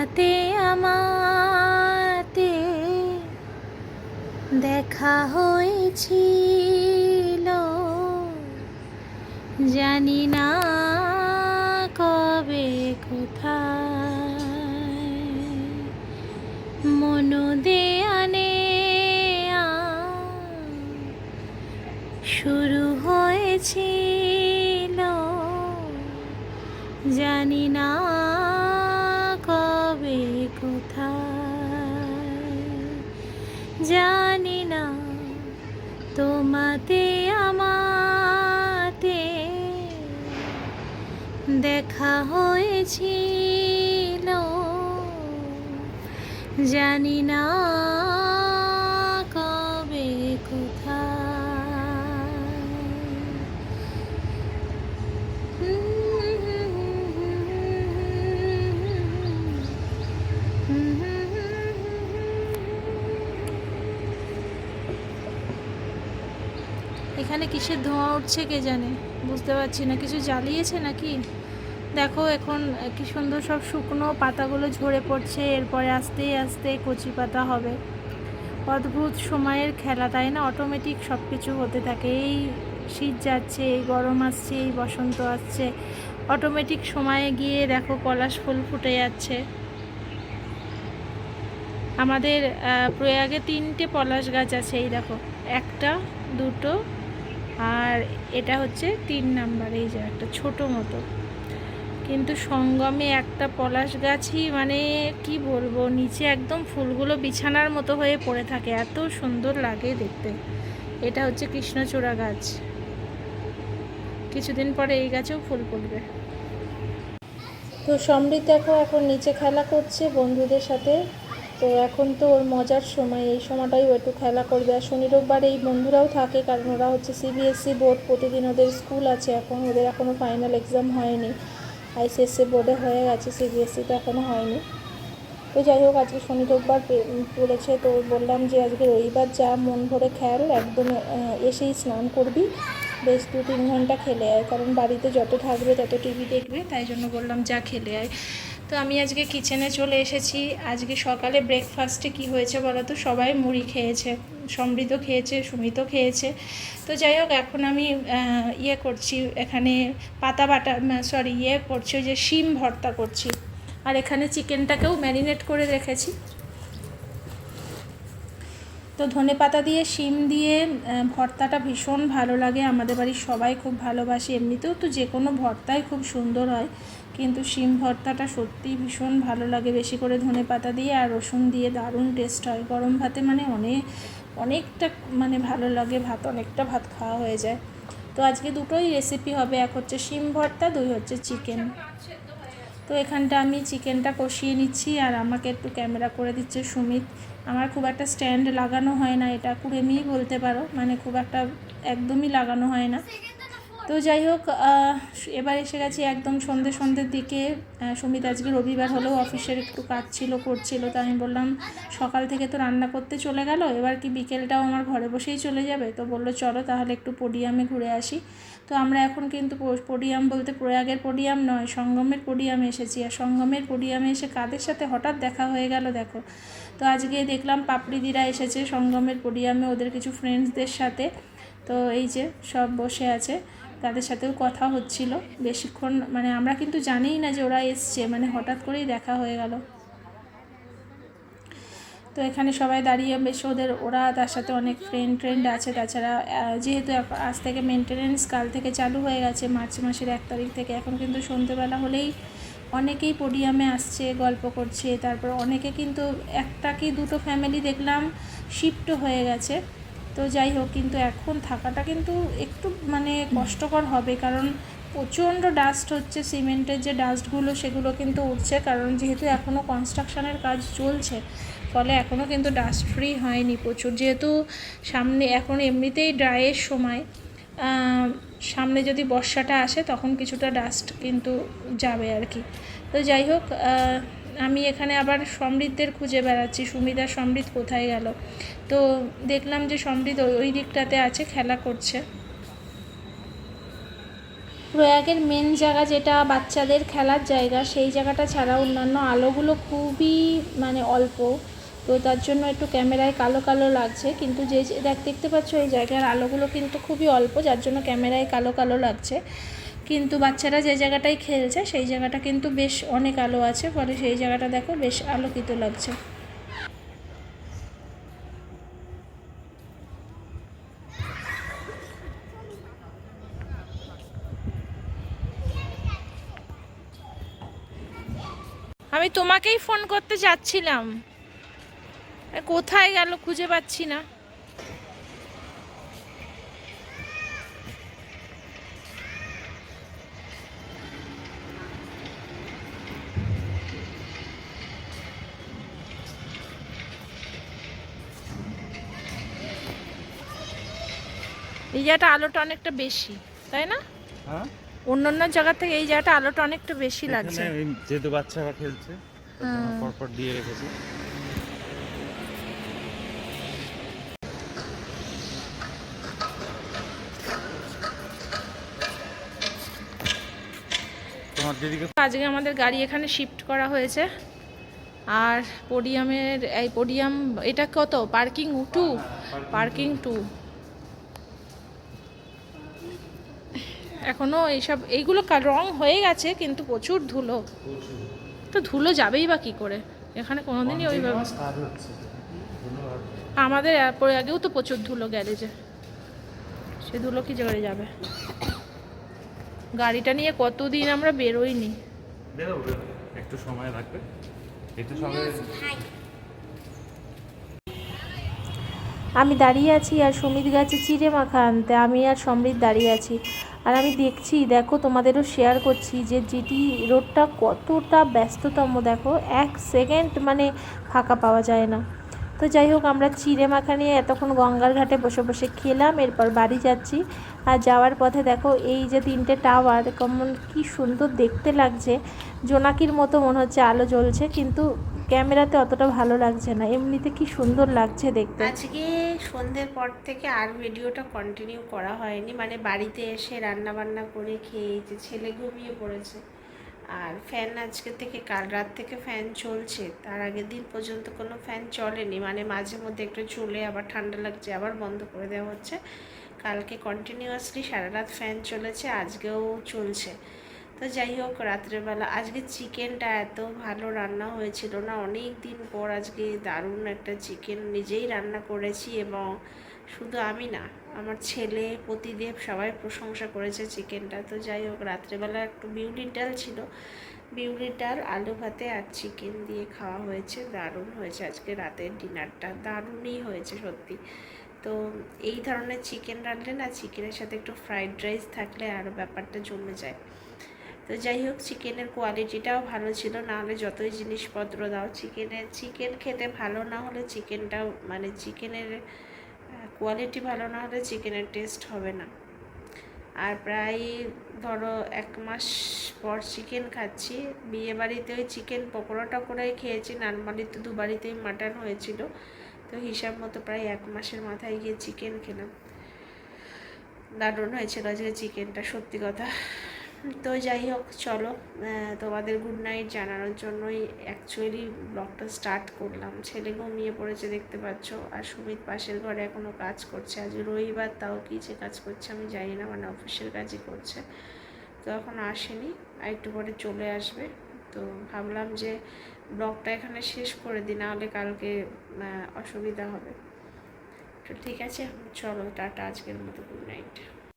তোমাতে আমাতে দেখা হয়েছিল। জানি না কবে কোথায়। মনো দেয়ানে শুরু হয়েছিল। জানি না জানি না তোমাতে আমাতে দেখা হয়েছিল। জানি না এখানে কিসের ধোঁয়া উঠছে কে জানে? বুঝতে পারছি না। কিছু জ্বালিয়েছে নাকি? দেখো এখন কি সুন্দর সব শুকনো পাতাগুলো ঝরে পড়ছে। এরপরে আস্তে আস্তে কচি পাতা হবে। অদ্ভুত সময়ের খেলা, তাই না? অটোমেটিক সব কিছু হতে থাকে। এই শীত যাচ্ছে, এই গরম আসছে, এই বসন্ত আসছে। অটোমেটিক সময়ে গিয়ে দেখো পলাশ ফুল ফুটে যাচ্ছে। আমাদের প্রয়াগে তিনটে পলাশ গাছ আছে, এই দেখো। একটা, দুটো আর এটা হচ্ছে তিন নাম্বার, এই যে একটা ছোট মতো। কিন্তু সঙ্গমে একটা পলাশ গাছই মানে কি বলব, নিচে একদম ফুলগুলো বিছানার মতো হয়ে পড়ে থাকে, এত সুন্দর লাগে দেখতে। এটা হচ্ছে কৃষ্ণচূড়া গাছ। কিছুদিন পরে এই গাছেও ফুল পড়বে তো সমৃদ্ধ দেখো এখন নিচে খেলা করছে বন্ধুদের সাথে। তো এখন তো ওর মজার সময়, এই সময়টাই ও একটু খেলা করবে। আর শনি রোববার এই বন্ধুরাও থাকে, কারণ ওরা হচ্ছে সিবিএসসি বোর্ড প্রতিদিন ওদের স্কুল আছে, এখন ওদের এখনও ফাইনাল এক্সাম হয়নি। আইসিএসসি বোর্ডে হয়ে গেছে সিবিএসসিতে এখনও হয়নি। তো যাই হোক, আজকে শনি রোববার পড়েছে, তো বললাম যে আজকে রবিবার যা মন ভরে খেয়াল একদম এসেই স্নান করবি। বেশ দু তিন ঘণ্টা খেলে আয়, কারণ বাড়িতে যত থাকবে তত টিভি দেখবে, তাই জন্য বললাম যা খেলে আয়। তো আমি আজকে কিচেনে চলে এসেছি। আজকে সকালে ব্রেকফাস্টে কি হয়েছে বলো তো? সবাই মুড়ি খেয়েছে, সমৃদ্ধ খেয়েছে সুমিতও খেয়েছে। তো যাই হোক, এখন আমি ইয়ে করছি, এখানে পাতা বাটা সরি ইয়ে করছি যে শিম ভর্তা করছি। আর এখানে চিকেনটাকেও ম্যারিনেট করে রেখেছি। তো ধনে পাতা দিয়ে, শিম দিয়ে ভর্তাটা ভীষণ ভালো লাগে। আমাদের বাড়ির সবাই খুব ভালোবাসে এমনিতেও। তো যে কোনো ভর্তাই খুব সুন্দর হয়। কিন্তু শিম ভর্তাটা সত্যিই ভীষণ ভালো লাগে। বেশি করে ধনে পাতা দিয়ে আর রসুন দিয়ে দারুণ টেস্ট হয়। গরম ভাতে মানে অনেক অনেকটা মানে ভালো লাগে। ভাত অনেকটা ভাত খাওয়া হয়ে যায়। তো আজকে দুটোই রেসিপি হবে। এক হচ্ছে শিম ভর্তা, দুই হচ্ছে চিকেন তো এখানটা আমি চিকেনটা কষিয়ে নিচ্ছি আর আমাকে একটু ক্যামেরা করে দিচ্ছে সুমিত। আমার খুব একটা স্ট্যান্ড লাগানো হয় না। এটা কুড়েমিই বলতে পারো। মানে খুব একটা একদমই লাগানো হয় না। তো যাই হোক এবার এসে গেছি একদম সন্ধ্যে সন্ধ্যের দিকে। সুমিত আজকে রবিবার হলেও অফিসের একটু কাজ ছিল, করছিল, তো আমি বললাম সকাল থেকে তো রান্না করতে চলে গেল, এবার কি বিকেলটাও আমার ঘরে বসেই চলে যাবে? তো বলল, চলো তাহলে একটু পোডিয়ামে ঘুরে আসি। তো আমরা এখন কিন্তু পোডিয়াম বলতে প্রয়াগের পোডিয়াম নয়, সঙ্গমের পোডিয়ামে এসেছি। আর সঙ্গমের পোডিয়ামে এসে কাদের সাথে হঠাৎ দেখা হয়ে গেল দেখো। তো আজকে দেখলাম পাপড়িদিরা এসেছে সঙ্গমের পোডিয়ামে, ওদের কিছু ফ্রেন্ডসদের সাথে। তো এই যে সব বসে আছে। তাদের সাথেও কথা হচ্ছিল। বেশিক্ষণ মানে আমরা কিন্তু জানিই না যে ওরা এসছে মানে হঠাৎ করেই দেখা হয়ে গেল। তো এখানে সবাই দাঁড়িয়ে বেশ, ওদের, ওরা তার সাথে অনেক ফ্রেন্ড ট্রেন্ড আছে। তাছাড়া যেহেতু আজ থেকে মেনটেনেন্স কাল থেকে চালু হয়ে গেছে, মার্চ মাসের এক তারিখ থেকে। এখন কিন্তু সন্ধ্যেবেলা হলেই অনেকেই পোডিয়ামে আসছে, গল্প করছে। তারপর অনেকে কিন্তু একটা কি দুটো ফ্যামিলি দেখলাম শিফট হয়ে গেছে। তো যাই হোক কিন্তু এখন থাকাটা কিন্তু একটু মানে কষ্টকর হবে কারণ প্রচণ্ড ডাস্ট হচ্ছে সিমেন্টের যে ডাস্টগুলো সেগুলো কিন্তু উঠছে কারণ যেহেতু এখনও কনস্ট্রাকশানের কাজ চলছে ফলে এখনও কিন্তু ডাস্ট ফ্রি হয়নি প্রচুর। যেহেতু সামনে এখন এমনিতেই ড্রাইয়ের সময় সামনে যদি বর্ষাটা আসে তখন কিছুটা ডাস্ট কিন্তু যাবে আর কি। তো যাই হোক আমি এখানে আবার সমৃদ্ধের খুঁজে বেড়াচ্ছি। সুমিতা সমৃদ্ধ কোথায় গেল? তো দেখলাম যে সমৃদ্ধ ওই দিকটাতে আছে, খেলা করছে। প্রয়াগের মেন জায়গা যেটা বাচ্চাদের খেলার জায়গা, সেই জায়গাটা ছাড়া অন্যান্য আলোগুলো খুবই মানে অল্প। তো তার জন্য একটু ক্যামেরায় কালো কালো লাগছে। কিন্তু যে, দেখ, দেখতে পাচ্ছ এই জায়গার আলোগুলো কিন্তু খুবই অল্প, যার জন্য ক্যামেরায় কালো কালো লাগছে। কিন্তু বাচ্চারা যে জায়গাটায় খেলছে, সেই জায়গাটা কিন্তু বেশ অনেক আলো আছে, ফলে সেই জায়গাটা দেখো বেশ আলোকিত লাগছে। আমি তোমাকেই ফোন করতে যাচ্ছিলাম। কোথায় গেল খুঁজে পাচ্ছি না। এই জায়গাটা আলোটা অনেকটা বেশি তাই না? হ্যাঁ? অন্যান্য জায়গা থেকে এই জায়গাটা আলোটা অনেকটা বেশি লাগছে। যেহেতু বাচ্চারা খেলছে হ্যাঁ। পরপর দিয়ে রেখেছি। আজকে আমাদের গাড়ি এখানে শিফট করা হয়েছে। আর পোডিয়ামের এই পোডিয়াম এটা কত? পার্কিং টু পার্কিং টু এখনও এইসব এইগুলো রং হয়ে গেছে কিন্তু প্রচুর ধুলো। তো ধুলো যাবেই বা কি করে? এখানে কোনোদিনই ওইভাবে আমাদের পরে আগেও তো প্রচুর ধুলো গ্যারেজে। সে ধুলো কি করে যাবে? গাড়িটা নিয়ে কতদিন আমরা বেরোইনি? বেরো বেরো একটু সময় লাগবে। একটু সময় আমি দাঁড়িয়ে আছি আর সুমিত গাছে চিড়ে মাখা আনতে। আমি আর সমৃদ্ধ দাঁড়িয়ে আছি। আর আমি দেখছি, দেখো তোমাদেরও শেয়ার করছি যে জিটি রোডটা কতটা ব্যস্ততম, দেখো এক সেকেন্ড মানে ফাঁকা পাওয়া যায় না। তো যাই হোক, আমরা চিড়ে মাখা নিয়ে এতক্ষণ গঙ্গার ঘাটে বসে বসে খেলাম, এরপর বাড়ি যাচ্ছি। আর যাওয়ার পথে দেখো এই যে তিনটে টাওয়ার কেমন কি সুন্দর দেখতে লাগছে। জোনাকির মতো মনে হচ্ছে আলো জ্বলছে, কিন্তু ক্যামেরাতে অতটা ভালো লাগছে না, এমনিতে কি সুন্দর লাগছে দেখতে। আজকে সন্ধ্যের পর থেকে আর ভিডিওটা কন্টিনিউ করা হয়নি মানে বাড়িতে এসে রান্না বান্না করে খেয়ে যে ছেলে ঘুমিয়ে পড়েছে। আর ফ্যান আজকে থেকে, কাল রাত থেকে ফ্যান চলছে, তার আগের দিন পর্যন্ত কোনো ফ্যান চলেনি মানে মাঝে মধ্যে একটু চলে আবার ঠান্ডা লাগছে, আবার বন্ধ করে দেওয়া হচ্ছে। কালকে কন্টিনিউয়াসলি সারা রাত ফ্যান চলেছে, আজকেও চলছে। তো যাই হোক, রাত্রেবেলা। আজকে চিকেনটা এত ভালো রান্না হয়েছিল না অনেক দিন পর আজকে দারুণ একটা চিকেন নিজেই রান্না করেছি এবং শুধু আমি না, আমার ছেলে, প্রতিদেব সবাই প্রশংসা করেছে চিকেনটা। তো যাই হোক, রাত্রেবেলা একটু বিউলির ডাল ছিল। বিউলির ডাল, আলু ভাতে আর চিকেন দিয়ে খাওয়া হয়েছে, দারুণ হয়েছে আজকে রাতের ডিনারটা, দারুণই হয়েছে সত্যি। তো এই ধরনের চিকেন রাঁধলে না, চিকেনের সাথে একটু ফ্রাইড রাইস থাকলে আরও ব্যাপারটা জমে যায়। তো যাই হোক চিকেনের কোয়ালিটিটাও ভালো ছিল। না হলে যতই জিনিসপত্র দাও চিকেনের চিকেন খেতে ভালো না হলে চিকেনটাও মানে চিকেনের কোয়ালিটি ভালো না হলে চিকেনের টেস্ট হবে না। আর প্রায়, ধরো, এক মাস পর চিকেন খাচ্ছি। বিয়ে বাড়িতে ওই চিকেন পকোড়াটা করেই খেয়েছি। নানমালিতে দু বাড়িতেই মাটন হয়েছিল। তো হিসাব মতো প্রায় এক মাসের মাথায় গিয়ে চিকেন খেলাম। দারুণ হয়েছিল আজকে চিকেনটা সত্যি কথা। তো যাই হোক, চলো তোমাদের গুড নাইট জানানোর জন্যই অ্যাকচুয়ালি ব্লগটা স্টার্ট করলাম। ছেলে ঘুমিয়ে পড়েছে দেখতে পাচ্ছ, আর সুমিত পাশের ঘরে এখনও কাজ করছে। আজ রবিবার, তাও কী যে কাজ করছে আমি জানি না মানে অফিসের কাজই করছে। তো এখন আসেনি, আর একটু পরে চলে আসবে। তো ভাবলাম যে ব্লগটা এখানে শেষ করে দিই নাহলে কালকে অসুবিধা হবে। তো ঠিক আছে, চলো, টাটা, আজকের মতো গুড নাইট